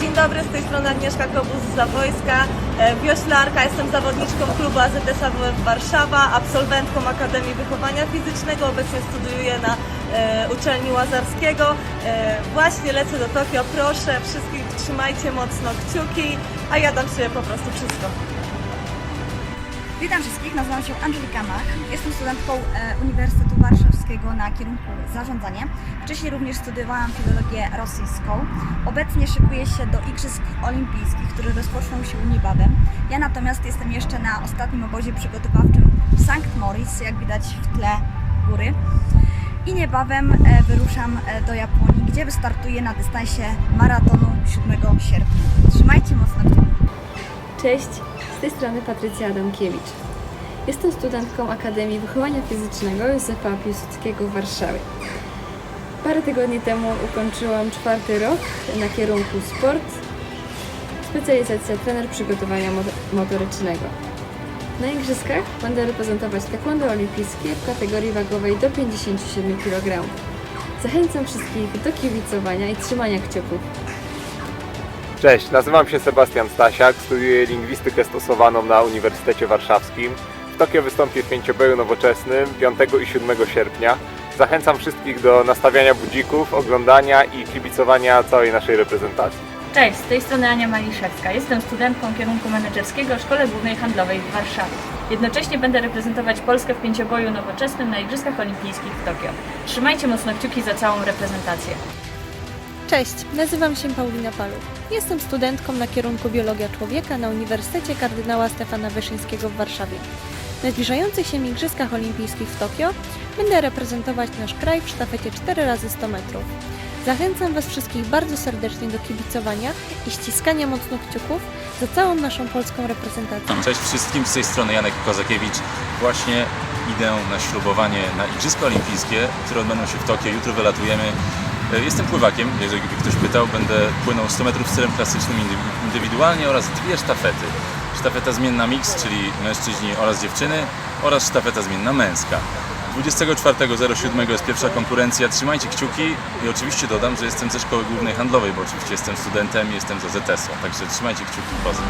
Dzień dobry, z tej strony Agnieszka Kobus z Zawojska, e, wioślarka, jestem zawodniczką klubu AZS AWF Warszawa, absolwentką Akademii Wychowania Fizycznego, obecnie studiuję na e, uczelni Łazarskiego. E, właśnie lecę do Tokio, proszę wszystkich trzymajcie mocno kciuki, a ja dam się po prostu wszystko. Witam wszystkich, nazywam się Angelika Mach. Jestem studentką e, Uniwersytetu Warszawskiego na kierunku zarządzanie. Wcześniej również studiowałam filologię rosyjską. Obecnie szykuję się do Igrzysk Olimpijskich, które rozpoczną się niebawem. Ja natomiast jestem jeszcze na ostatnim obozie przygotowawczym w Sankt Moritz, jak widać w tle góry. I niebawem e, wyruszam e, do Japonii, gdzie wystartuję na dystansie maratonu 7 sierpnia. Trzymajcie mocno kciuki. Cześć, z tej strony Patrycja Adamkiewicz. Jestem studentką Akademii Wychowania Fizycznego Józefa Piłsudskiego w Warszawie. Parę tygodni temu ukończyłam czwarty rok na kierunku sport, specjalizacja trener przygotowania mo- motorycznego. Na igrzyskach będę reprezentować taekwondo olimpijskie w kategorii wagowej do 57 kg. Zachęcam wszystkich do kibicowania i trzymania kciuków. Cześć, nazywam się Sebastian Stasiak, studiuję lingwistykę stosowaną na Uniwersytecie Warszawskim. W Tokio wystąpię w pięcioboju nowoczesnym 5 i 7 sierpnia. Zachęcam wszystkich do nastawiania budzików, oglądania i kibicowania całej naszej reprezentacji. Cześć, z tej strony Ania Maliszewska. Jestem studentką kierunku menedżerskiego w Szkole Głównej Handlowej w Warszawie. Jednocześnie będę reprezentować Polskę w pięcioboju nowoczesnym na Igrzyskach Olimpijskich w Tokio. Trzymajcie mocno kciuki za całą reprezentację. Cześć, nazywam się Paulina Paluch. Jestem studentką na kierunku Biologia Człowieka na Uniwersytecie Kardynała Stefana Wyszyńskiego w Warszawie. Na zbliżających się Igrzyskach Olimpijskich w Tokio będę reprezentować nasz kraj w sztafecie 4 razy 100 metrów. Zachęcam Was wszystkich bardzo serdecznie do kibicowania i ściskania mocno kciuków za całą naszą polską reprezentację. Cześć wszystkim, z tej strony Janek Kozakiewicz. Właśnie idę na ślubowanie na Igrzyska Olimpijskie, które odbędą się w Tokio. Jutro wylatujemy. E, Jestem pływakiem, jeżeli ktoś pytał. Będę płynął 100 metrów stylem klasycznym indy- indywidualnie oraz dwie sztafety. Sztafeta zmienna mix, czyli mężczyźni oraz dziewczyny oraz sztafeta zmienna męska. 24.07 jest pierwsza konkurencja. Trzymajcie kciuki i oczywiście dodam, że jestem ze Szkoły Głównej Handlowej, bo oczywiście jestem studentem i jestem z AZS-u. Także trzymajcie kciuki. Pozdro.